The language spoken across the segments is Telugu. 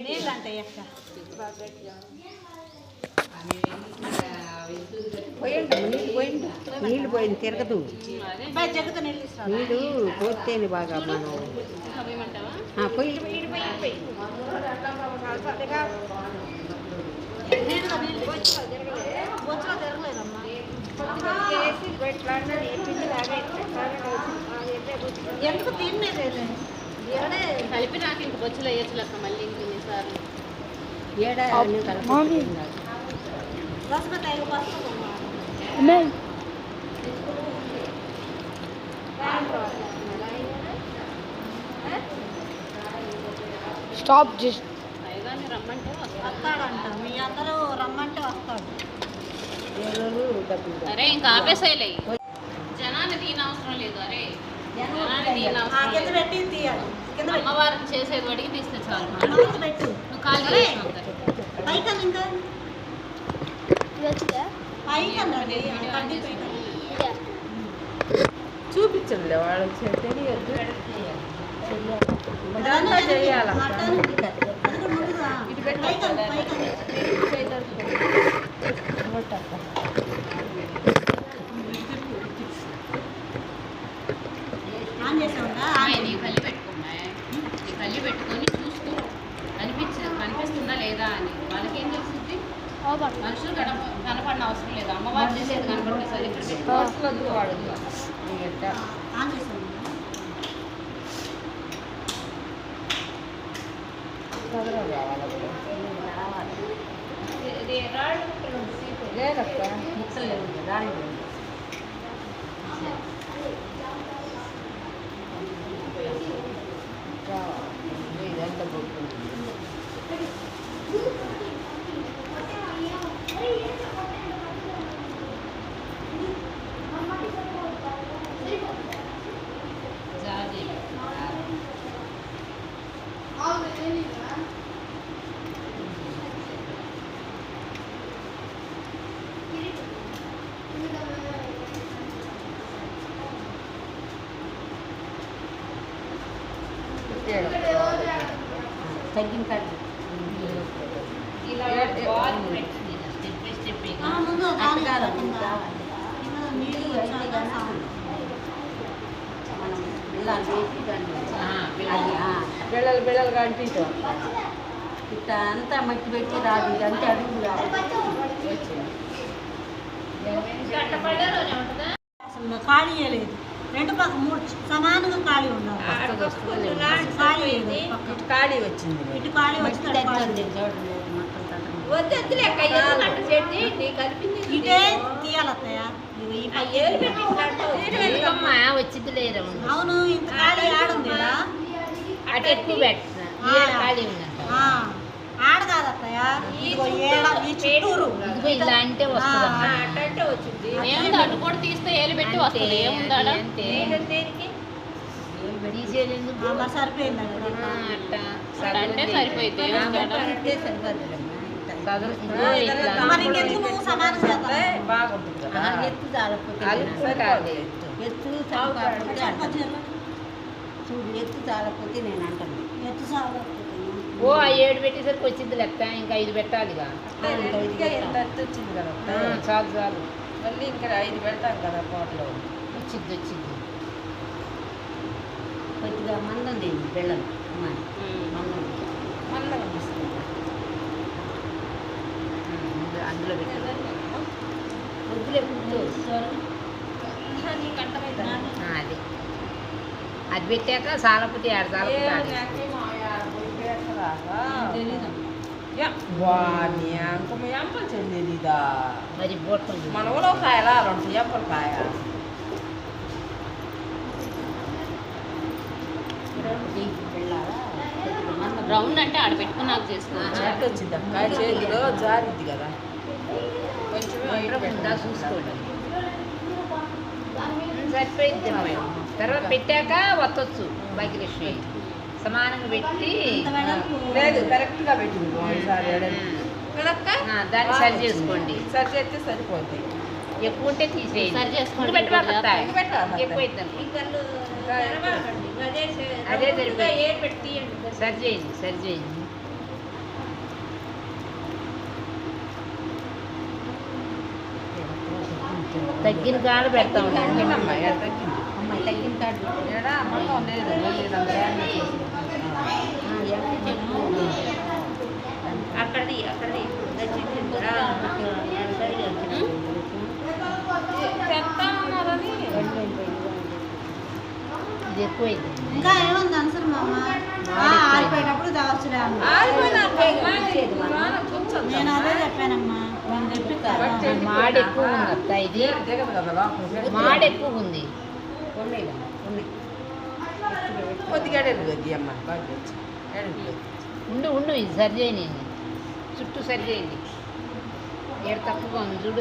నీళ్ళు అంటాయి అక్క నీళ్ళు పోయింది తిరగదు. నీళ్ళు పోతేనే బాగా మనం. పోయి. ఎందుకు ఎవడే కలిపి నాకు ఇంక బొచ్చులు వేయచ్చు లెక్క మళ్ళీ స్టాప్ జస్ట్ రమ్మంటే వస్తాడంట మీ అందరూ రమ్మంటే వస్తాడు. అరే ఇంకా ఆపేసేయలే. జనాన్ని అవసరం లేదు అరే. జనాన్ని అవసరం కింద లేదు. అమ్మవారిని చేసేది అడిగి తీస్తే చాలు. అన్నం పెట్టు. నువ్వు కాల్ అరే, చేసినావు కదా. పైకన్ ఇంకా? పైకన్ అది? కడ్డీ పైకన్ చూపించండి వాళ్ళకి తెలియదు. చేయాలి. లేదక్క ముక్కలు లేవు రాళ్ళు ఇదంతా తగ్గిన కాదు ఇలా బాల్ పెట్టింది స్టెప్ బై స్టెప్ కాదు, కింద. కింద. బిళ్ళలు బిళ్ళలు కంటించాం ఇట్లా అంతా మట్టి పెట్టి రాదు ఇదంతా అడుగు అసలు ఖాళీ చేయలేదు రెండు పక్క మూడు సమానంగా ఖాళీ ఉండాలి. ఖాళీ. ఇటు ఖాళీ వచ్చింది. ఇటు ఖాళీ ఇటే తీయాలత్తయ్య. వచ్చింది లేరా అవును ఇంత ఖాళీ ఆడుంది అటు ఎక్కువ పెట్టిన. ఖాళీ ఆ, ఆడ కాదత్తయ్య ఇదిగో ఏడ ఈ చుట్టూరు. ఇదిగో ఇలా అంటే వస్తుందమ్మా. ఆ, అంటే వచ్చింది. ఏముంది అటు కూడా తీస్తే ఏలు పెట్టి వస్తుంది. ఏముందా ఆ, మరి సరిపోయింది ఎత్తు చాలకపోతే చాలకపోతే. చూడు ఎత్తు చాలకపోతే నేను అంటాను ఎత్తు సాగు ఓ ఆ ఏడు పెట్టేసరికి వచ్చింది లెక్క ఇంకా ఐదు పెట్టాలిగా. వచ్చింది కదా చాలు చాలు. మళ్ళీ ఇంకా ఐదు పెడతాం కదా పోట్లో. వచ్చింది వచ్చింది. కొద్దిగా మందం తింది బెల్లం. మందం అందులో పెట్టాలి వద్దులే అది. అది పెట్టాక సాలపతి సాలపతి ఆడ వాణి అంకమ ఎంపలు మరి బొట్టు మన ఊళ్ళో కాయలా? రెండు ఎంపలు కాయ. రౌండ్ అంటే ఆడ పెట్టుకున్నాక చేసుకోవచ్చు చెట్టు వచ్చింది అక్క. చేతిలో జారిద్ది కదా. కొంచెం చూసుకోండి. సరిపోయింది. తర్వాత పెట్టాక వత్తొచ్చు. భాగ్యలక్ష్మి సమానంగా పెట్టి లేదు కరెక్ట్గా పెట్టి దాన్ని సరి చేసుకోండి. సరి చేస్తే సరిపోద్ది. ఎక్కువ ఉంటే తీసేయండి. సరి చేసుకోండి అదే సరిపోయింది. సరి చేయండి సరి చేయండి. తగ్గిన కాడ పెడతా ఉండండి. తగ్గిన కాడ లేదు అక్కడిది ఇంకా ఏముంది ఆన్సర్ మామ ఆ, ఆడిపోయేటప్పుడు దావచ్చులే అన్న నేను అదే చెప్పానమ్మా నేను చెప్పి మాడ ఎక్కువ ఉంది అత్త ఇది. మాడ ఎక్కువ ఉంది కొద్దిగా అమ్మ బాగా. ఉండు ఉండు ఇది సరి చేయండి చుట్టూ సరి చేయండి ఏడు తక్కువ ఉంది. చూడు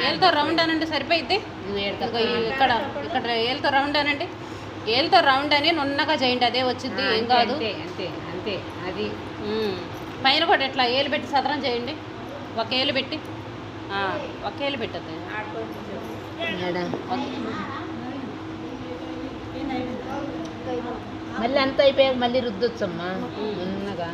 ఏళ్ళతో రౌండ్ అనండి సరిపోయిద్ది? ఇక్కడ ఇక్కడ ఏళ్ళతో రౌండ్ అనండి. ఏళ్ళతో రౌండ్ అని నున్నగా చేయండి అదే వచ్చింది ఏం కాదు. అంతే అంతే అది. పైన కూడా ఇట్లా ఏలు పెట్టి సదరం చేయండి. ఒక ఏలు పెట్టి. ఆ, ఒక ఏలు పెట్టద్దు. మళ్ళీ అంత అయిపోయాక మళ్ళీ రుద్దొచ్చమ్మా ఉన్నగా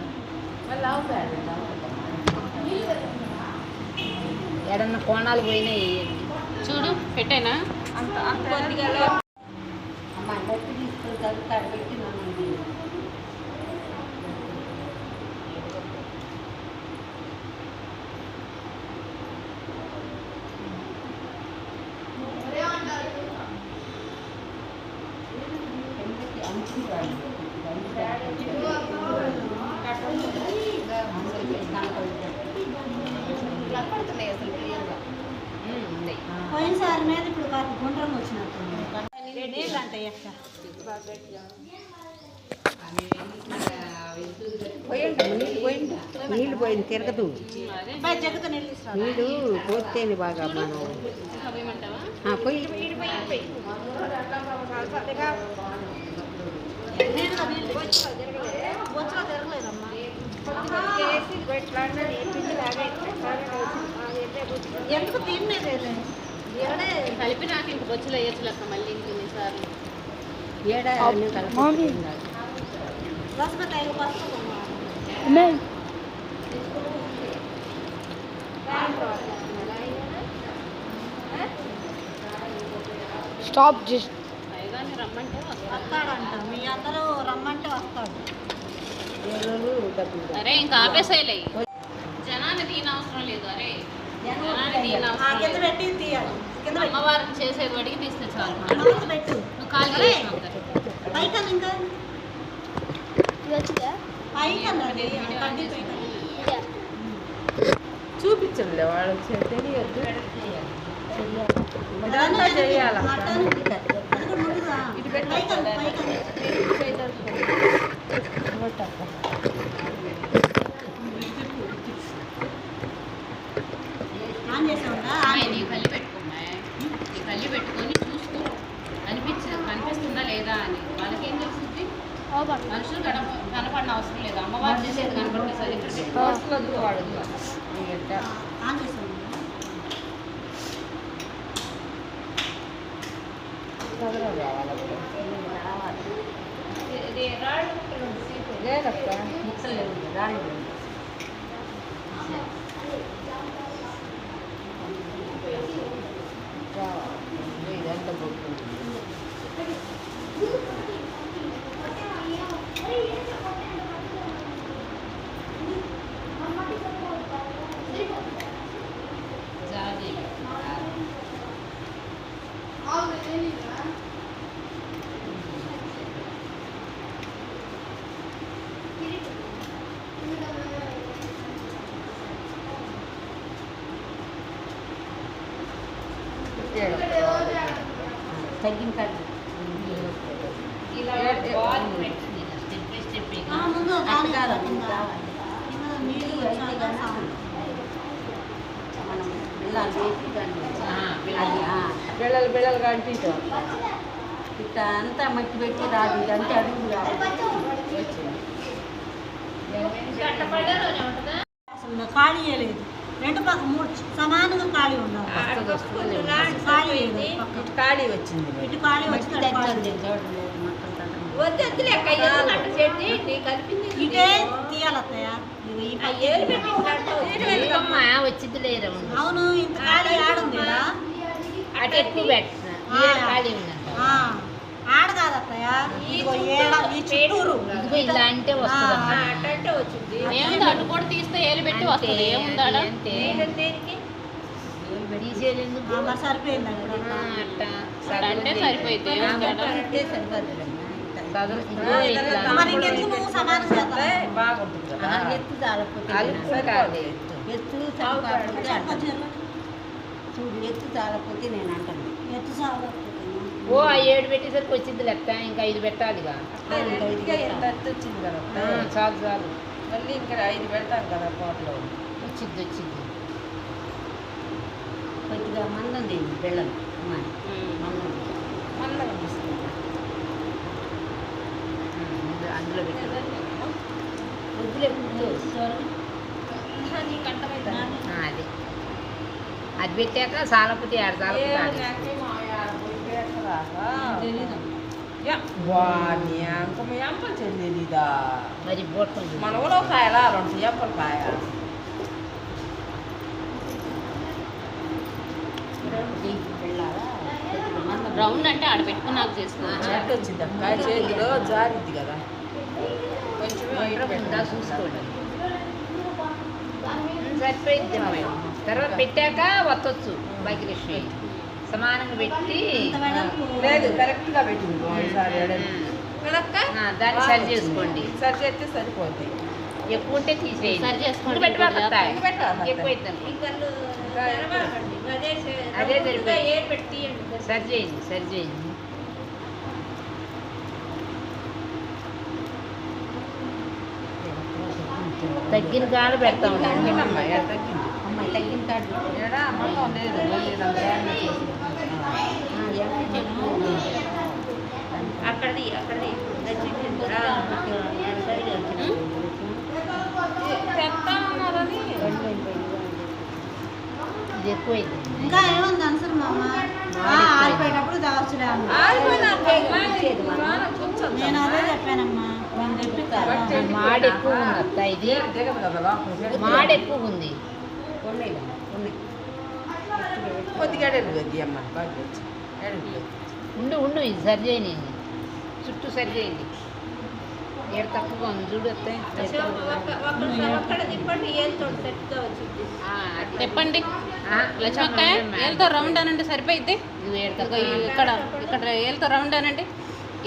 ఎడన్నా కోణాలు పోయినా వేయండి చూడు పెట్టేనా అమ్మా నీళ్ళు అంటే ఎక్కడ పోయండి. నీళ్ళు పోయింది తిరగదు. నీళ్ళు పోతేనే బాగా మనం. పోయి. ఎందుకు తిన్నదే ఎవడే కలిపి నాకు ఇంక బొచ్చులు వేయచ్చు లెక్క మళ్ళీ మీరు రమ్మంటే వస్తాడంట మీ అందరూ రమ్మంటే వస్తాడు. అరే ఇంకా ఆపేసేయలే జనాన్ని దీని అవసరం లేదు అరే. కింద పెట్టి తీయాలి. కింద అమ్మవారిని చేసేది అడిగి తీస్తే చాలు. అన్నం పెట్టు. నువ్వు కాల్ అరే, చేసినావు పైకన్నా ఇంకా? పైకన్నా అది, ఆ కడ్డీ పైకన్నా. చూపించలే వాళ్ళు వచ్చి తెలియదు ఇదంతా చేయాలి. మటన్ అది లేదక్క ముక్కలు లేవు రాళ్ళు మనం బిళ్ళలు బిళ్ళలు కంటితో ఇట్లా అంతా మట్టి పెట్టి రాదు ఇదంతా అడుగు రాదు ఖాళీ చేయలేదు రెండు పక్క మూడు సమానంగా ఖాళీ ఉండాలి. ఖాళీ పక్క. ఇటు ఖాళీ వచ్చింది. ఇటు వచ్చింది లేదు. అవును ఇంత ఖాళీ ఆడుంది అటు ఎక్కువ పెట్టిన. ఖాళీ ఉందంట. ఆడ కాదు అత్తయ్య ఇదిగో ఏడ ఈ చుట్టూరు. ఇదిగో ఇలా అంటే వస్తుందమ్మా ఆ, అట్టంటే వచ్చింది. ఏముంది? అటు కూడా తీస్తే ఏలు పెట్టి వస్తుంది? ఏముంది ఆడ? దేనికి? సరిపోయింది అంటే సరిపోయింది. మరి ఇంకెందుకు నువ్వు సమానం బాగుంటుంది ఎత్తు చాలకపోతే ఎత్తు చాలకపోతే చూడు ఎత్తు చాలకపోతే నేను అంటాను. ఎత్తు సాగు ఓ ఆ ఏడు పెట్టేసరికి వచ్చింది లెక్క ఇంకా ఐదు పెట్టాలిగా. వచ్చింది కదా చాలు చాలు. మళ్ళీ ఇంకా ఐదు పెడతాం కదా కోట్లో వచ్చింది వచ్చింది. కొద్దిగా మందం తింది బెల్లం. అమ్మాయి మందం అందులో వద్దులే అది. అది పెట్టాక సాలపుతి సాలపుతి చెల్లేదా మరి మన కాయలా? రెండు ఎంపలు కాయ. అంటే ఆడ పెట్టుకున్నాక చేసుకోవచ్చు చెట్టు వచ్చింది అక్క చేతిలో జారిద్ది కదా. కొంచెం చూసుకోండి. సరిపోయింది. తర్వాత పెట్టాక వత్తొచ్చు. భాగ్యలక్ష్మి సమానంగా పెట్టి లేదు కరెక్ట్గా పెట్టింది. ఆ, దాన్ని సరి చేసుకోండి. సరి చేస్తే సరిపోద్ది. ఎక్కువ ఉంటే తీసేయండి. అదే అదే సరిపోయింది. సరి చేయండి సరి చేయండి. తగ్గిన కాలు పెడతా తగ్గిందమ్మా తగ్గింది. అమ్మాయి తగ్గిన మొత్తం లేదు అక్కడది అక్కడది ఇంకా ఏముంది అనుసరి మా అమ్మ ఆరిపోయేటప్పుడు దావచ్చులే నేను అదే చెప్పానమ్మా మాడ ఎక్కువ ఉంది మాడ ఎక్కువ ఉంది. ఉన్నాయి ఉన్నాయి కొద్దిగా ఎడలు కొద్ది అమ్మ బాగా వచ్చి ఎడలు కొద్ది. ఉండు ఉండు ఇది సరి చేయండి చుట్టూ సరి చేయండి ఏడు తక్కువగా ఉంది చూడు. చెప్పండి లక్ష్మక్క ఏళ్ళతో రౌండ్ అనండి సరిపోయింది ఇక్కడ ఇక్కడ ఏళ్ళతో రౌండ్ అనండి.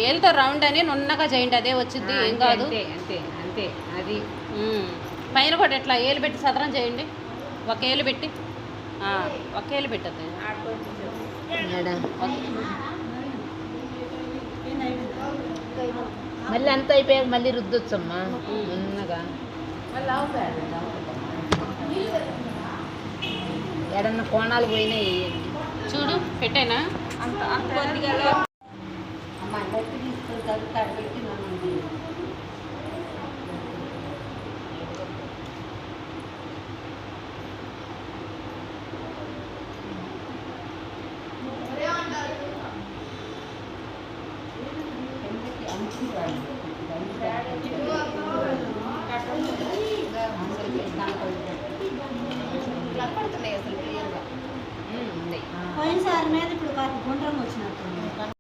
ఏళ్ళతో రౌండ్ అని నున్నగా చేయండి అదే వచ్చింది ఏం కాదు. అంతే అంతే అంతే అది. పైన కూడా ఇట్లా ఏలు పెట్టి సదరం చేయండి. ఒక ఏలు పెట్టి ఆ, ఒక ఏలు పెట్టద్దు మళ్ళీ అంత అయిపోయాక మళ్ళీ రుద్దొచ్చమ్మా. ఉన్నగా ఎడన్నా కోణాలు పోయినా వేయండి చూడు పెట్టేనా? అంత అంత కొద్దిగా. అమ్మాయి బట్టి తీసుకొని పెట్టి